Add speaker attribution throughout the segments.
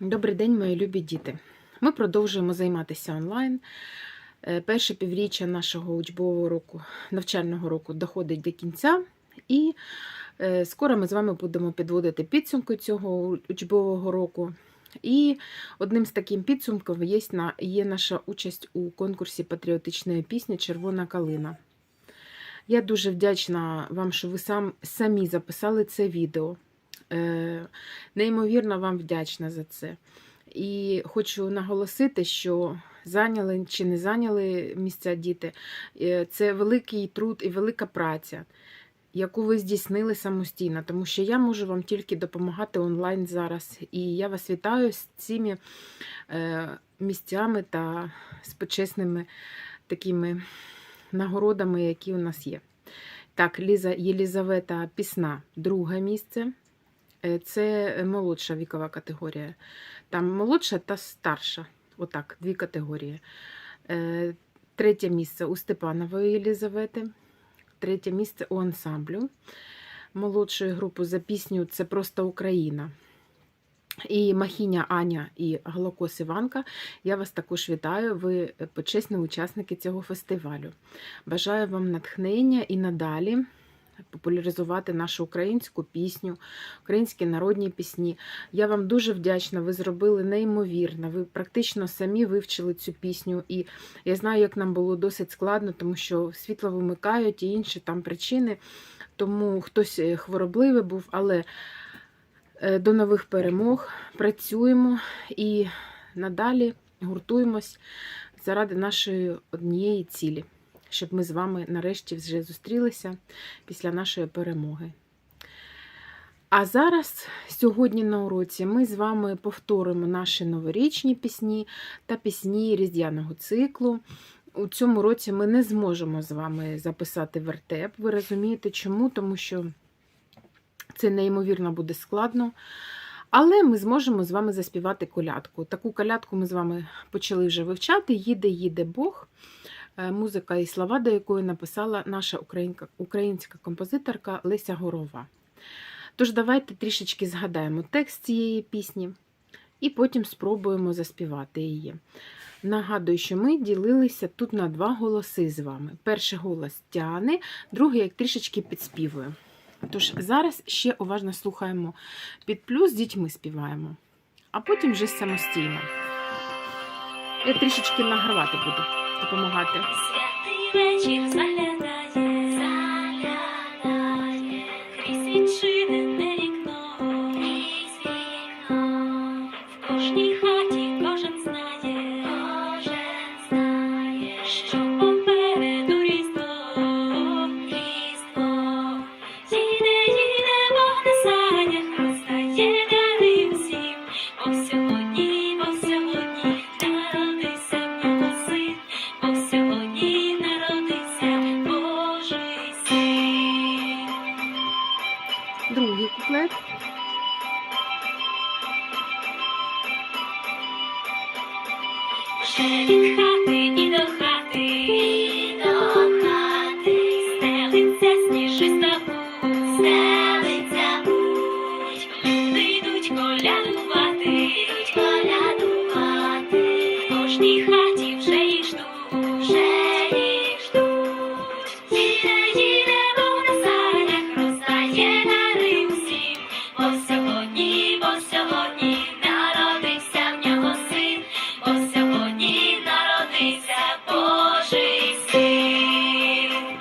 Speaker 1: Добрий день, мої любі діти. Ми продовжуємо займатися онлайн. Е, Перше півріччя нашого учбового року, навчального року доходить до кінця, і е, скоро ми з вами будемо підводити підсумки цього учбового року. І одним з таким підсумків є, є наша участь у конкурсі патріотичної пісні Червона калина. Я дуже вдячна вам, що ви сам, самі записали це відео. Е, Неймовірно вам вдячна за це. І хочу наголосити, що зайняли чи не зайняли місця діти, е, це великий труд і велика праця, яку ви здійснили самостійно, тому що я можу вам тільки допомагати онлайн зараз. І я вас вітаю з цими е, місцями та з почесними такими нагородами, які у нас є. Так, Ліза Єлізавета Пісна, друге місце. Е, Це молодша вікова категорія. Там молодша та старша. Отак, дві категорії. Е, Третє місце у Степанової Єлізавети. Третє місце у ансамблю. Молодшої групи за пісню Це просто Україна. І Махіня Аня і Голокос Іванка. Я вас також вітаю. Ви почесні учасники цього фестивалю. Бажаю вам натхнення і надалі популяризувати нашу українську пісню, українські народні пісні. Я вам дуже вдячна. Ви зробили неймовірно. Ви практично самі вивчили цю пісню. І я знаю, як нам було досить складно, тому що світло вимикають і інші там причини. Тому хтось е, хворобливий був, але е, до нових перемог працюємо і надалі гуртуємось заради нашої однієї цілі, щоб ми з вами нарешті вже зустрілися після нашої перемоги. А зараз, сьогодні на уроці, ми з вами повторимо наші новорічні пісні та пісні різдвяного циклу. У цьому році ми не зможемо з вами записати вертеп. Ви розумієте, чому? Тому що це неймовірно буде складно. Але ми зможемо з вами заспівати колядку. Таку колядку ми з вами почали вже вивчати. Їде, їде Бог. Е, Музика і слова, до якої написала наша українська композиторка Леся Горова. Тож давайте трішечки згадаємо текст цієї пісні і потім спробуємо заспівати її. Нагадую, що ми ділилися тут на два голоси з вами. Перший голос тяне, другий як трішечки підспівує. Тож зараз ще уважно слухаємо під плюс, з дітьми співаємо, а потім вже самостійно. Я трішечки награвати буду, допомагати.
Speaker 2: Святий вечір заглядає, хаті вже їх ждуть, вже їх ждуть. Їде, їде на санях, роздає дари всім, бо сьогодні, бо сьогодні народився в нього син, бо сьогодні народився Божий син.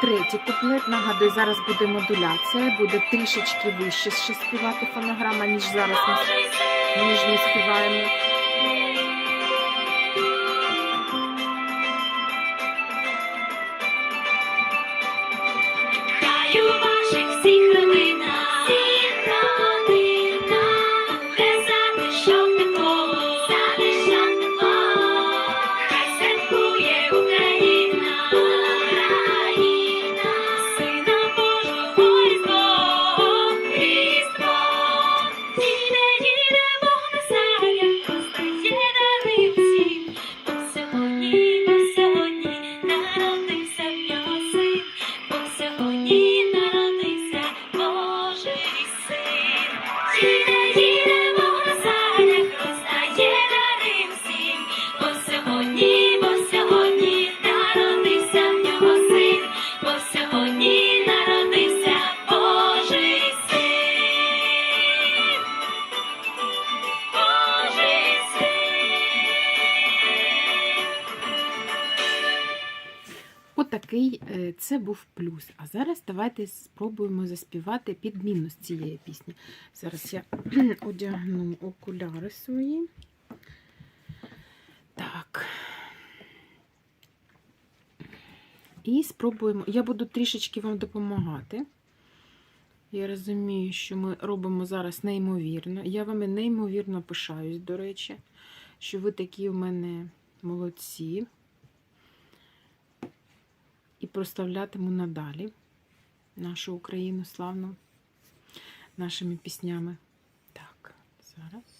Speaker 1: Третій куплет. Нагадую, зараз буде модуляція, буде трішечки вище ще співати фонограма, ніж зараз ми, ніж ми співаємо.
Speaker 2: Хай
Speaker 1: це був плюс. А зараз давайте спробуємо заспівати під мінус цієї пісні. Зараз я одягну окуляри свої. Так. І спробуємо. Я буду трішечки вам допомагати. Я розумію, що ми робимо зараз неймовірно. Я вами неймовірно пишаюсь, до речі, що ви такі в мене молодці. І прославлятиму надалі нашу Україну славну нашими піснями. Так, зараз.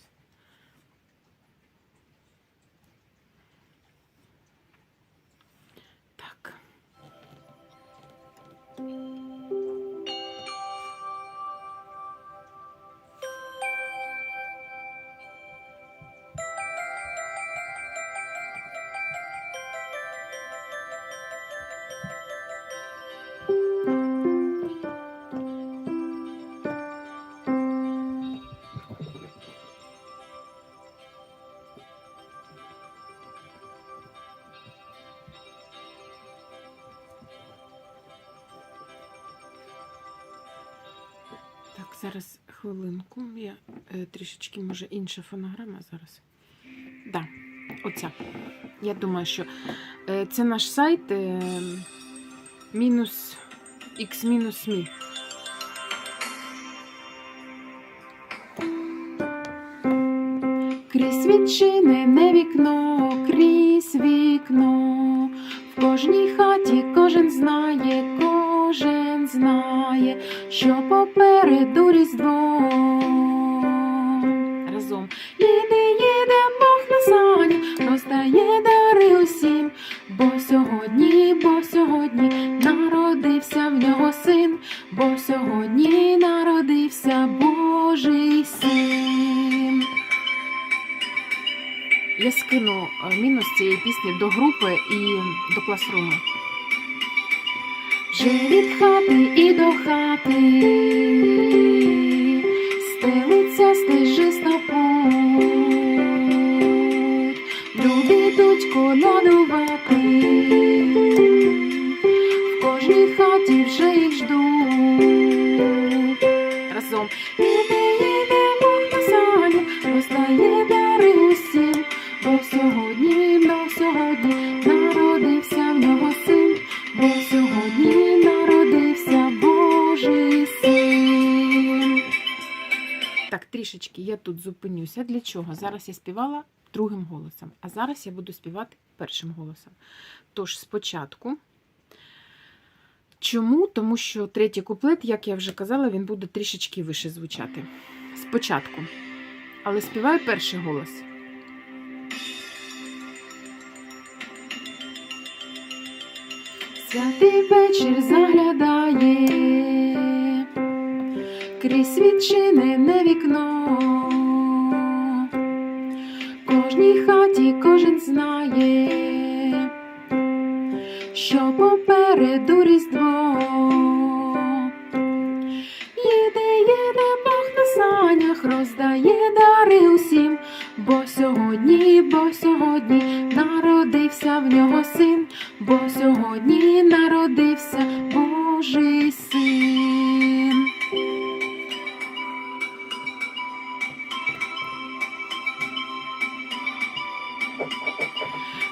Speaker 1: Зараз хвилинку. Я е, трішечки, може, інша фонограма зараз. Да, оця. Я думаю, що е, це наш сайт е, мінус x мінус мі. Вже від хати і до хати трішечки я тут зупинюся. Для чого? Зараз я співала другим голосом, а зараз я буду співати першим голосом. Тож спочатку. Чому? Тому що третій куплет, як я вже казала, він буде трішечки вище звучати. Спочатку. Але співаю перший голос. Святий вечір заглядає, крізь відчинене вікно. Кожній хаті кожен знає, що попереду різдво. Їде, їде Бог на санях, роздає дари усім, бо сьогодні, бо сьогодні народився в нього син, бо сьогодні народився Божий син.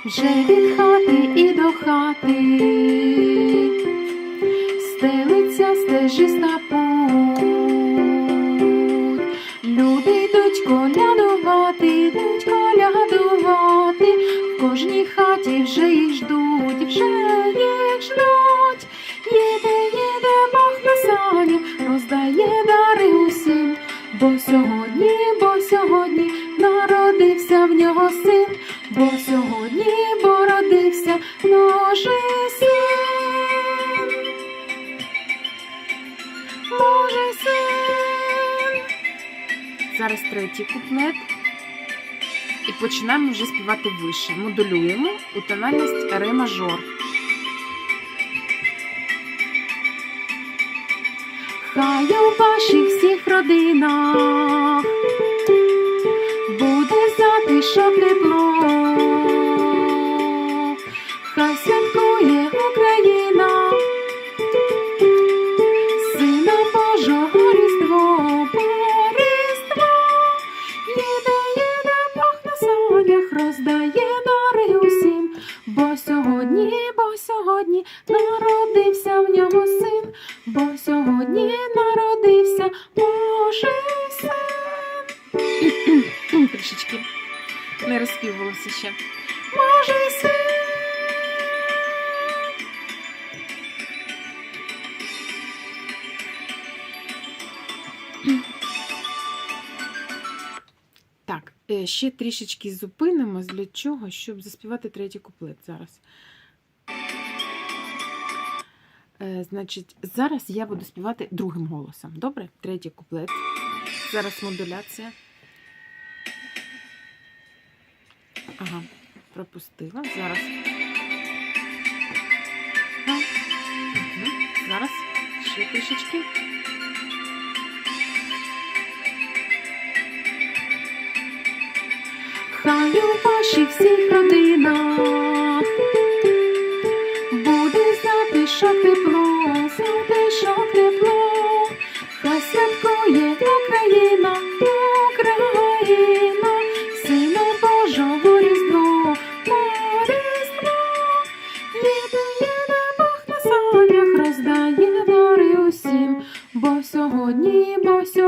Speaker 1: Вже від хати і до хати стелиться стежиста путь. Люди йдуть колядувати, йдуть колядувати, в кожній хаті вже їх ждуть, вже їх ждуть. Їде, їде Бог на сані, роздає дари усім, бо сьогодні, бо сьогодні народився в нього син, бо сьогодні бородився Божий син. Божий син. Зараз третій куплет. І починаємо вже співати вище. Модулюємо у тональність ре мажор. Хай у ваших всіх родинах буде затишок тепло. Ще трішечки зупинимось для чого, щоб заспівати третій куплет зараз. Е, Значить, зараз я буду співати другим голосом. Добре? Третій куплет. Зараз модуляція. Ага, пропустила. Зараз. Зараз ще трішечки. Хай у ваших всіх родинах буде затишок тепло,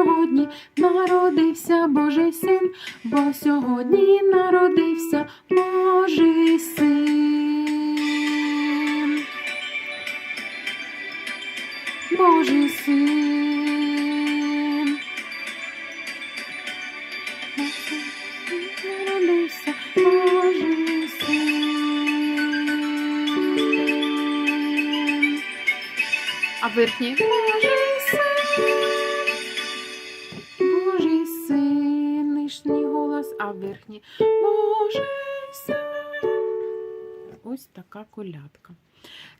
Speaker 1: сьогодні, народився Божий син, бо сьогодні народився Божий син. Божий син. Народився Божий син. А верхній? Божий нижній а верхній Боже. Ось така колядка.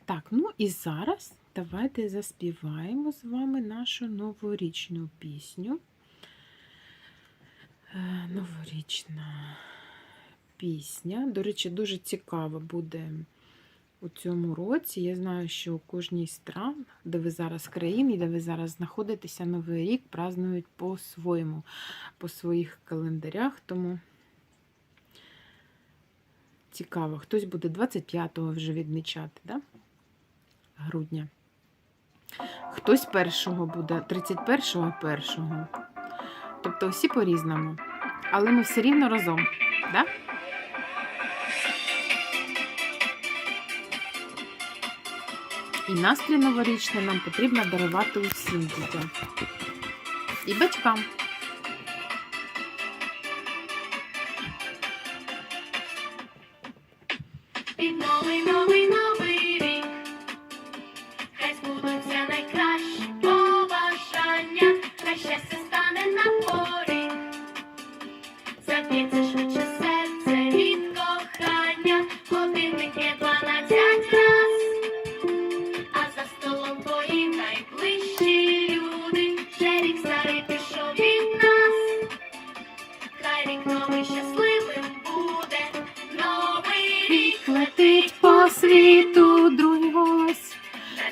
Speaker 1: Так, ну і зараз давайте заспіваємо з вами нашу новорічну пісню. Е, Новорічна пісня. До речі, дуже цікаво буде у цьому році. Я знаю, що у кожній стран, де ви зараз країні, де ви зараз знаходитеся, Новий рік празднують по-своєму, по своїх календарях. Тому цікаво, хтось буде 25-го вже відмічати, да? грудня. Хтось першого буде, 31-го першого. Тобто всі по-різному. Але ми все рівно разом. Да? І настрій новорічний нам потрібно дарувати усім дітям. І батькам.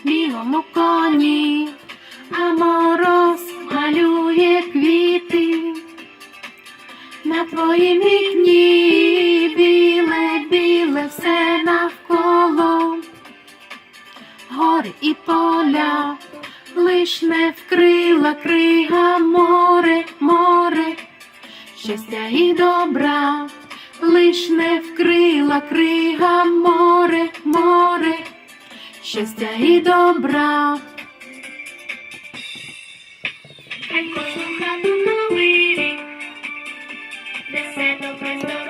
Speaker 1: Білому коні, а мороз малює квіти. На твоїм вікні, біле, біле все навколо, гори і поля, лиш не вкрила крига море, море, щастя і добра. Лиш не вкрила крига море, море, щастя і добра.
Speaker 2: Хай кожну хату новий рік, несе добре здоров'я,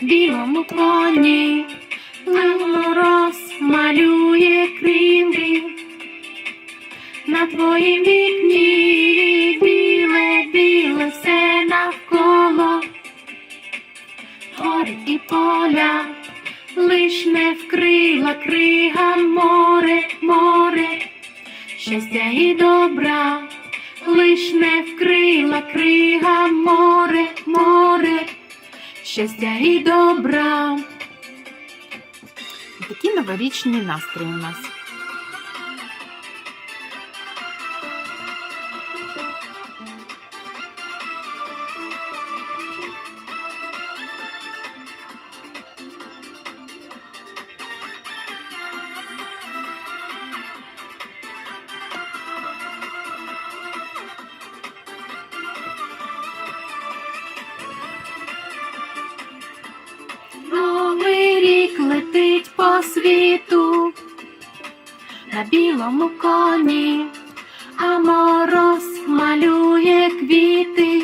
Speaker 1: білому коні, мороз малює крилі. На твоїм вікні біле, біле все навколо, гори і поля, лиш не вкрила крига море, море, щастя і добра, лиш не вкрила крига море, море, щастя і добра. Такі новорічні настрої у нас. Світу на білому коні, а мороз малює квіти.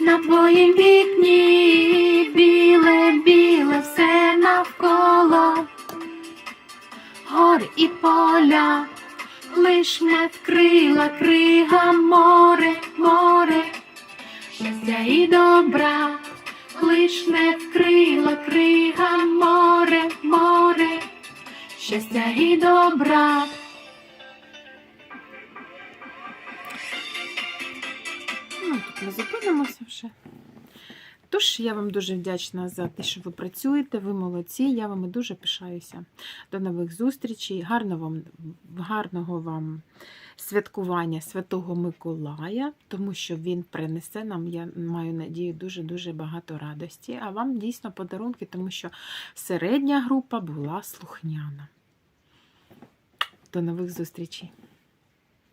Speaker 1: На твоїм вікні, біле, біле все навколо, гори і поля, лиш не вкрила крига море, море, щастя і добра лиш крила крига море, море, щастя і добра. Ну, тут ми зупинимося вже. Тож я вам дуже вдячна за те, що ви працюєте. Ви молодці. Я вами дуже пишаюся. До нових зустрічей. Гарного вам, гарного вам святкування Святого Миколая, тому що він принесе нам, я маю надію, дуже-дуже багато радості. А вам дійсно подарунки, тому що середня група була слухняна. До нових зустрічей!